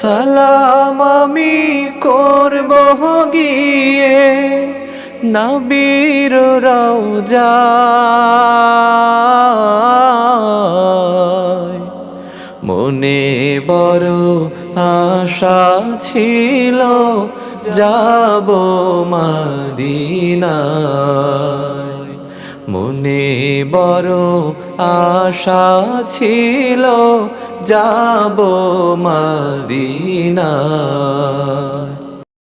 সালাম আমি করব গিয়ে নবীর রওজা। মনে বড় আশা ছিল যাব মদিনায়। মনে বড় আশা ছিল যাব মদিনায়